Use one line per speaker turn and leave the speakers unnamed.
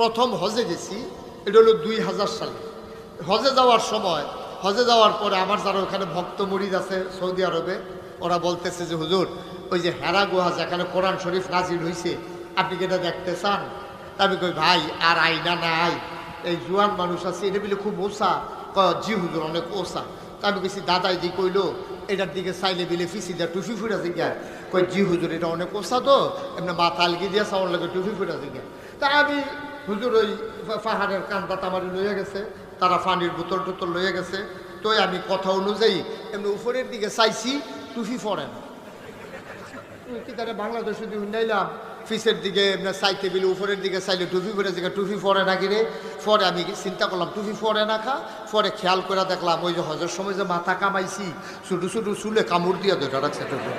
প্রথম হজে গেছি, এটা হলো দুই হাজার সালে। হজে যাওয়ার সময়, হজে যাওয়ার পরে আমার যারা ওখানে ভক্ত মরিদ আছে সৌদি আরবে, ওরা বলতেছে যে, হুজুর, ওই যে হেরা গুহা যেখানে কোরআন শরীফ নাজির হয়েছে আপনি কি এটা দেখতে চান? আমি কই, ভাই, আর আইনা নাই। এই জুয়ান মানুষ আছে, এটা বলে খুব ওসা। কয়, জি হুজুর, অনেক ওসা। তা আমি কেছি দাদাই দি কইলো, এটার দিকে চাইলে বিলে ফিসি দেয় টুফি ফুটা জিগা কই জি হুজুর, এটা অনেক ওসা তো, এমনি মাথা আলগি দিয়ে চাওয়ার লাগে টুফি ফুটা জিগা তা আমি হুজুর, ওই পাহাড়ের কান্দা তামারি লইয়া গেছে, তারা পানির বোতল টোতল লইয়া গেছে। তো আমি কথা অনুযায়ী এমনি উপরের দিকে চাইছি টুফি পরে না কি তারা বাংলাদেশ যদি উন্নাইলাম, ফিসের দিকে এমনি চাইতে বিলে উপরের দিকে চাইলে টুপি পরে দিকে টুফি পরে না কিরে পরে আমি চিন্তা করলাম টুফি পরে না খা, পরে খেয়াল করে দেখলাম, ওই যে হজের সময় যে মাথা কামাইছি ছোটো ছোটো চুলে কামড় দিয়ে ধরে রাখছে টুপি